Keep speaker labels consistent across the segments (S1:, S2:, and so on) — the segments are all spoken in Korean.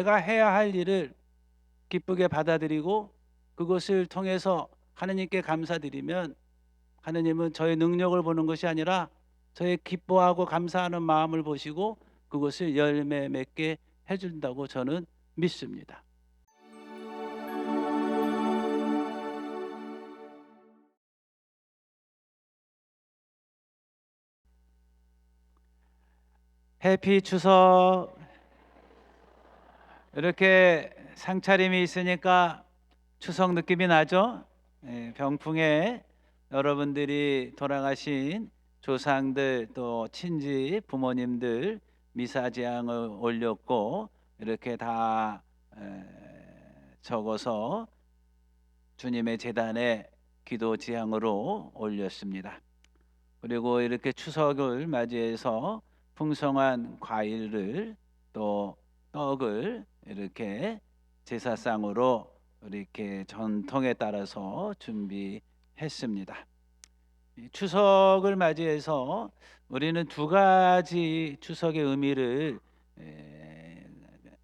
S1: 내가 해야 할 일을 기쁘게 받아들이고 그것을 통해서 하느님께 감사드리면 하느님은 저의 능력을 보는 것이 아니라 저의 기뻐하고 감사하는 마음을 보시고 그것을 열매 맺게 해준다고 저는 믿습니다. 해피 추석 이렇게 상차림이 있으니까 추석 느낌이 나죠? 예, 병풍에 여러분들이 돌아가신 조상들 또 친지 부모님들 미사지향을 올렸고 이렇게 다 에, 적어서 주님의 재단에 기도 지향으로 올렸습니다. 그리고 이렇게 추석을 맞이해서 풍성한 과일을 또 떡을 이렇게 제사상으로 이렇게 전통에 따라서 준비했습니다. 이 추석을 맞이해서 우리는 두 가지 추석의 의미를 에,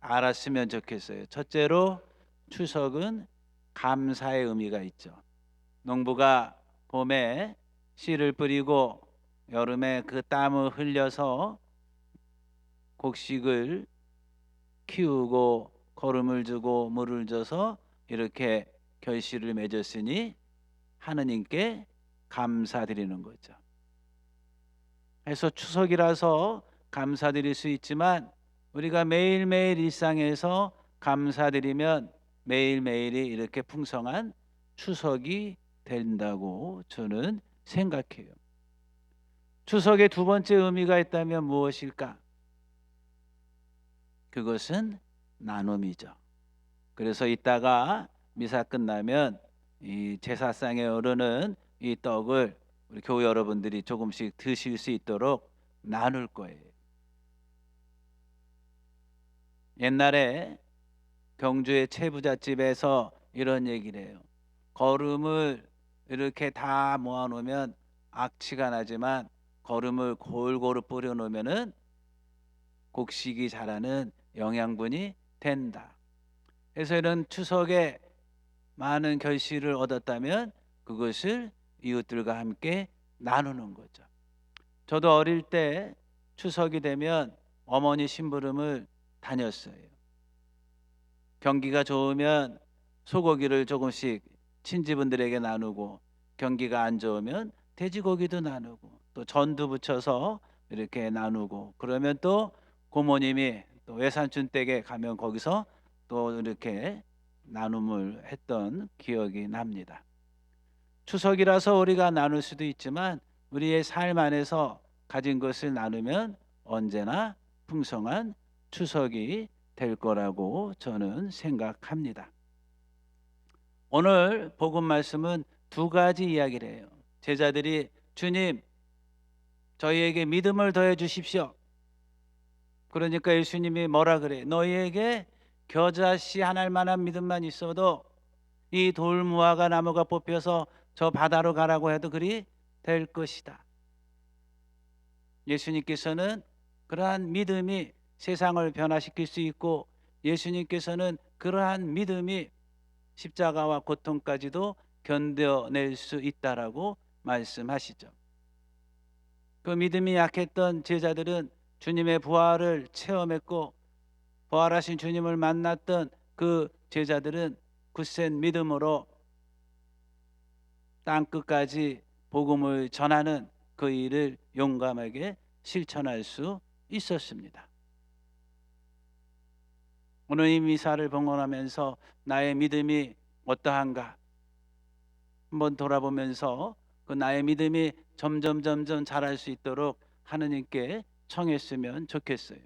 S1: 알았으면 좋겠어요. 첫째로 추석은 감사의 의미가 있죠. 농부가 봄에 씨를 뿌리고 여름에 그 땀을 흘려서 곡식을 키우고 거름을 주고 물을 줘서 이렇게 결실을 맺었으니 하느님께 감사드리는 거죠. 그래서 추석이라서 감사드릴 수 있지만 우리가 매일매일 일상에서 감사드리면 매일매일이 이렇게 풍성한 추석이 된다고 저는 생각해요. 추석의 두 번째 의미가 있다면 무엇일까? 그것은 나눔이죠. 그래서 이따가 미사 끝나면 이 제사상에 오르는 이 떡을 우리 교우 여러분들이 조금씩 드실 수 있도록 나눌 거예요. 옛날에 경주의 채부잣집에서 이런 얘기를 해요. 거름을 이렇게 다 모아놓으면 악취가 나지만 거름을 골고루 뿌려놓으면은 곡식이 자라는 영양분이 된다. 그래서 이런 추석에 많은 결실을 얻었다면 그것을 이웃들과 함께 나누는 거죠. 저도 어릴 때 추석이 되면 어머니 심부름을 다녔어요. 경기가 좋으면 소고기를 조금씩 친지분들에게 나누고 경기가 안 좋으면 돼지고기도 나누고 또 전두 붙여서 이렇게 나누고 그러면 또 고모님이 또 외삼촌 댁에 가면 거기서 또 이렇게 나눔을 했던 기억이 납니다. 추석이라서 우리가 나눌 수도 있지만 우리의 삶 안에서 가진 것을 나누면 언제나 풍성한 추석이 될 거라고 저는 생각합니다. 오늘 복음 말씀은 두 가지 이야기를 해요. 제자들이 주님 저희에게 믿음을 더해 주십시오. 그러니까 예수님이 뭐라 그래? 너희에게 겨자씨 하나일 만한 믿음만 있어도 이 돌무화과 나무가 뽑혀서 저 바다로 가라고 해도 그리 될 것이다. 예수님께서는 그러한 믿음이 세상을 변화시킬 수 있고 예수님께서는 그러한 믿음이 십자가와 고통까지도 견뎌낼 수 있다라고 말씀하시죠. 그 믿음이 약했던 제자들은 주님의 부활을 체험했고 부활하신 주님을 만났던 그 제자들은 굳센 믿음으로 땅 끝까지 복음을 전하는 그 일을 용감하게 실천할 수 있었습니다. 오늘 이 미사를 봉헌하면서 나의 믿음이 어떠한가 한번 돌아보면서 그 나의 믿음이 점점 점점 자랄 수 있도록 하느님께 청했으면 좋겠어요.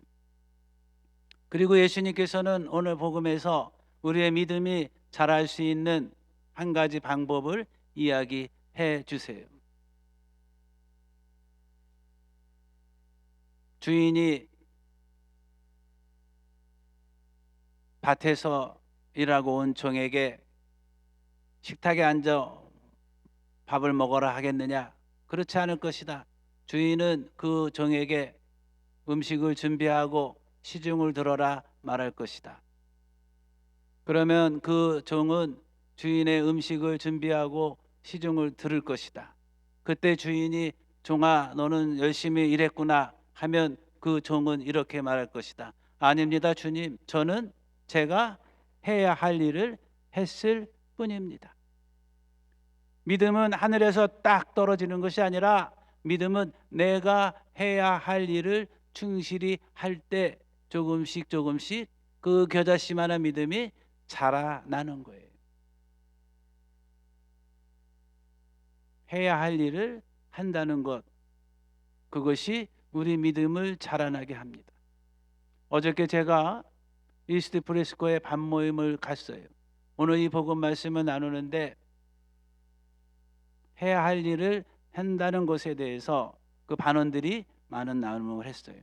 S1: 그리고 예수님께서는 오늘 복음에서 우리의 믿음이 자랄 수 있는 한 가지 방법을 이야기해 주세요. 주인이 밭에서 일하고 온 종에게 식탁에 앉아 밥을 먹어라 하겠느냐? 그렇지 않을 것이다. 주인은 그 종에게 음식을 준비하고 시중을 들어라 말할 것이다. 그러면 그 종은 주인의 음식을 준비하고 시중을 들을 것이다. 그때 주인이 종아 너는 열심히 일했구나 하면 그 종은 이렇게 말할 것이다. 아닙니다, 주님. 저는 제가 해야 할 일을 했을 뿐입니다. 믿음은 하늘에서 딱 떨어지는 것이 아니라 믿음은 내가 해야 할 일을 충실히 할 때 조금씩 조금씩 그 겨자씨만한 믿음이 자라나는 거예요. 해야 할 일을 한다는 것 그것이 우리 믿음을 자라나게 합니다. 어저께 제가 이스트 프레스코의 반 모임을 갔어요. 오늘 이 복음 말씀을 나누는데 해야 할 일을 한다는 것에 대해서 그 반원들이 많은 나눔을 했어요.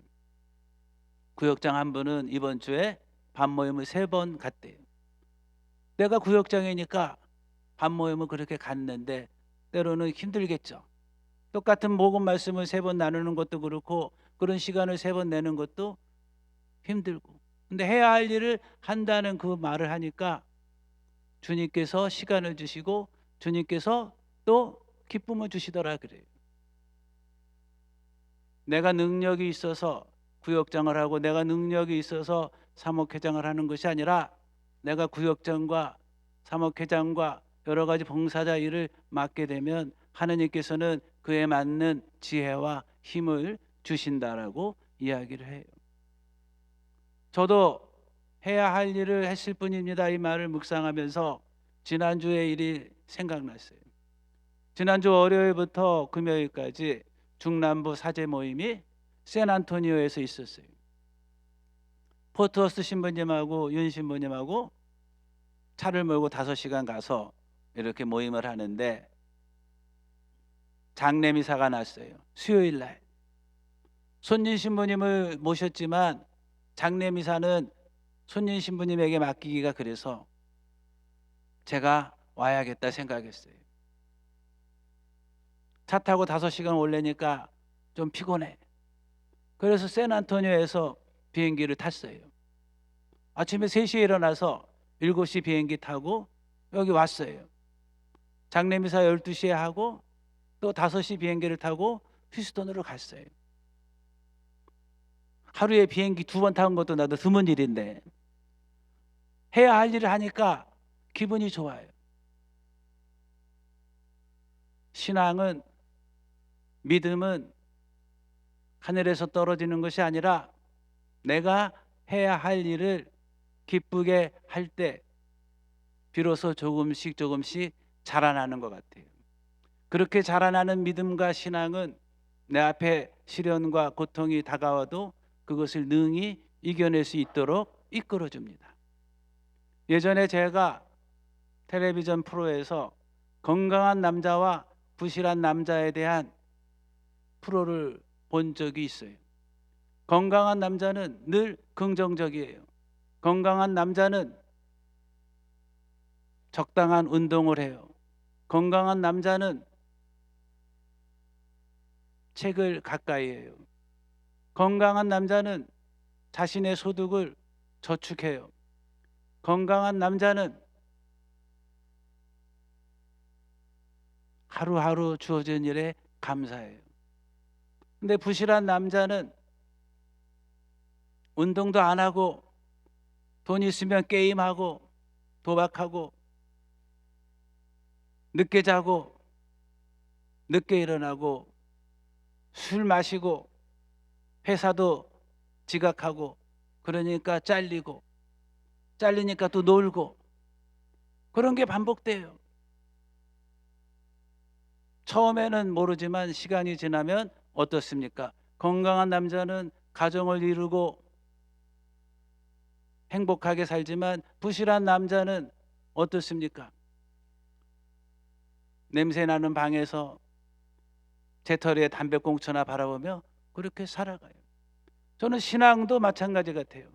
S1: 구역장 한 분은 이번 주에 반 모임을 세 번 갔대요. 내가 구역장이니까 반 모임을 그렇게 갔는데 때로는 힘들겠죠. 똑같은 복음 말씀을 세 번 나누는 것도 그렇고 그런 시간을 세 번 내는 것도 힘들고. 근데 해야 할 일을 한다는 그 말을 하니까 주님께서 시간을 주시고 주님께서 또 기쁨을 주시더라 그래요. 내가 능력이 있어서 구역장을 하고 내가 능력이 있어서 사목회장을 하는 것이 아니라 내가 구역장과 사목회장과 여러 가지 봉사자 일을 맡게 되면 하나님께서는 그에 맞는 지혜와 힘을 주신다라고 이야기를 해요. 저도 해야 할 일을 했을 뿐입니다. 이 말을 묵상하면서 지난주의 일이 생각났어요. 지난주 월요일부터 금요일까지 중남부 사제 모임이 샌안토니오에서 있었어요. 포트워스 신부님하고 윤 신부님하고 차를 몰고 다섯 시간 가서 이렇게 모임을 하는데 장례 미사가 났어요. 수요일 날. 손님 신부님을 모셨지만 장례 미사는 손님 신부님에게 맡기기가 그래서 제가 와야겠다 생각했어요. 차 타고 다섯 시간 올래니까 좀 피곤해. 그래서 샌안토니오에서 비행기를 탔어요. 아침에 3시에 일어나서 7시 비행기 타고 여기 왔어요. 장례미사 12시에 하고 또 5시 비행기를 타고 휴스턴으로 갔어요. 하루에 비행기 두 번 타는 것도 나도 드문 일인데 해야 할 일을 하니까 기분이 좋아요. 신앙은 믿음은 하늘에서 떨어지는 것이 아니라 내가 해야 할 일을 기쁘게 할 때 비로소 조금씩 조금씩 자라나는 것 같아요. 그렇게 자라나는 믿음과 신앙은 내 앞에 시련과 고통이 다가와도 그것을 능히 이겨낼 수 있도록 이끌어 줍니다. 예전에 제가 텔레비전 프로에서 건강한 남자와 부실한 남자에 대한 프로를 본 적이 있어요. 건강한 남자는 늘 긍정적이에요. 건강한 남자는 적당한 운동을 해요. 건강한 남자는 책을 가까이 해요. 건강한 남자는 자신의 소득을 저축해요. 건강한 남자는 하루하루 주어진 일에 감사해요. 근데 부실한 남자는 운동도 안 하고 돈 있으면 게임하고 도박하고 늦게 자고 늦게 일어나고 술 마시고 회사도 지각하고 그러니까 잘리고 잘리니까 또 놀고 그런 게 반복돼요. 처음에는 모르지만 시간이 지나면 어떻습니까? 건강한 남자는 가정을 이루고 행복하게 살지만 부실한 남자는 어떻습니까? 냄새 나는 방에서 재털이에 담배꽁초나 바라보며 그렇게 살아가요. 저는 신앙도 마찬가지 같아요.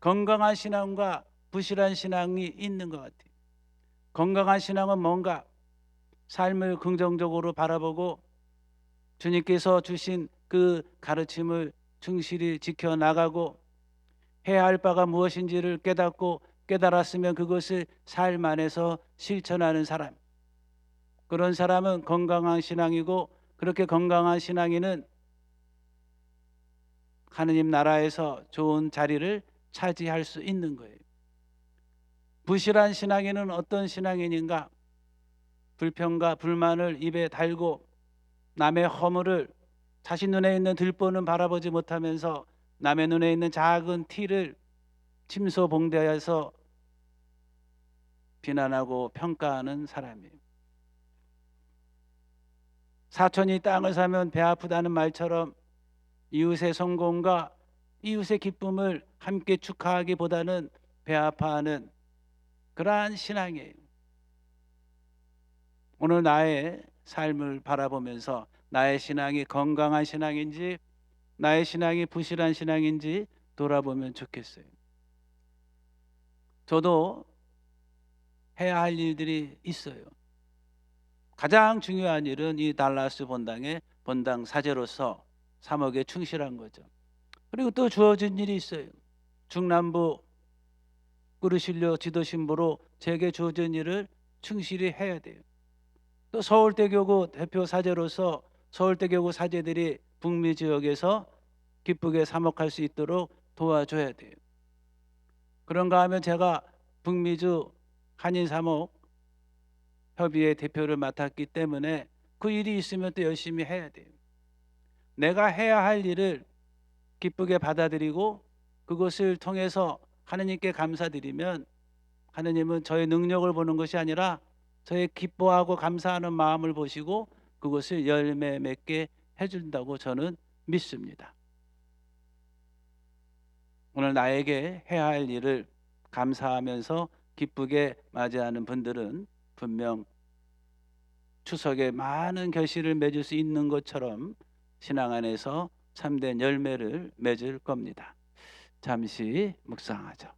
S1: 건강한 신앙과 부실한 신앙이 있는 것 같아요. 건강한 신앙은 뭔가 삶을 긍정적으로 바라보고 주님께서 주신 그 가르침을 충실히 지켜 나가고 해야 할 바가 무엇인지를 깨닫고 깨달았으면 그것을 삶 안에서 실천하는 사람. 그런 사람은 건강한 신앙이고 그렇게 건강한 신앙인은 하느님 나라에서 좋은 자리를 차지할 수 있는 거예요. 부실한 신앙인은 어떤 신앙인인가? 불평과 불만을 입에 달고 남의 허물을 자신 눈에 있는 들보는 바라보지 못하면서 남의 눈에 있는 작은 티를 침소봉대해서 비난하고 평가하는 사람이에요. 사촌이 땅을 사면 배 아프다는 말처럼 이웃의 성공과 이웃의 기쁨을 함께 축하하기보다는 배 아파하는 그러한 신앙이에요. 오늘 나의 삶을 바라보면서 나의 신앙이 건강한 신앙인지 나의 신앙이 부실한 신앙인지 돌아보면 좋겠어요. 저도 해야 할 일들이 있어요. 가장 중요한 일은 이 달라스 본당의 본당 사제로서 3억에 충실한 거죠. 그리고 또 주어진 일이 있어요. 중남부 꾸르실려 지도신부로 제게 주어진 일을 충실히 해야 돼요. 또 서울대교구 대표 사제로서 서울대교구 사제들이 북미 지역에서 기쁘게 사목할 수 있도록 도와줘야 돼요. 그런가 하면 제가 북미주 한인 사목 협의회 대표를 맡았기 때문에 그 일이 있으면 또 열심히 해야 돼요. 내가 해야 할 일을 기쁘게 받아들이고 그것을 통해서 하느님께 감사드리면 하느님은 저의 능력을 보는 것이 아니라 저의 기뻐하고 감사하는 마음을 보시고 그것을 열매 맺게 해준다고 저는 믿습니다. 오늘 나에게 해야 할 일을 감사하면서 기쁘게 맞이하는 분들은 분명 추석에 많은 결실을 맺을 수 있는 것처럼 신앙 안에서 참된 열매를 맺을 겁니다. 잠시 묵상하죠.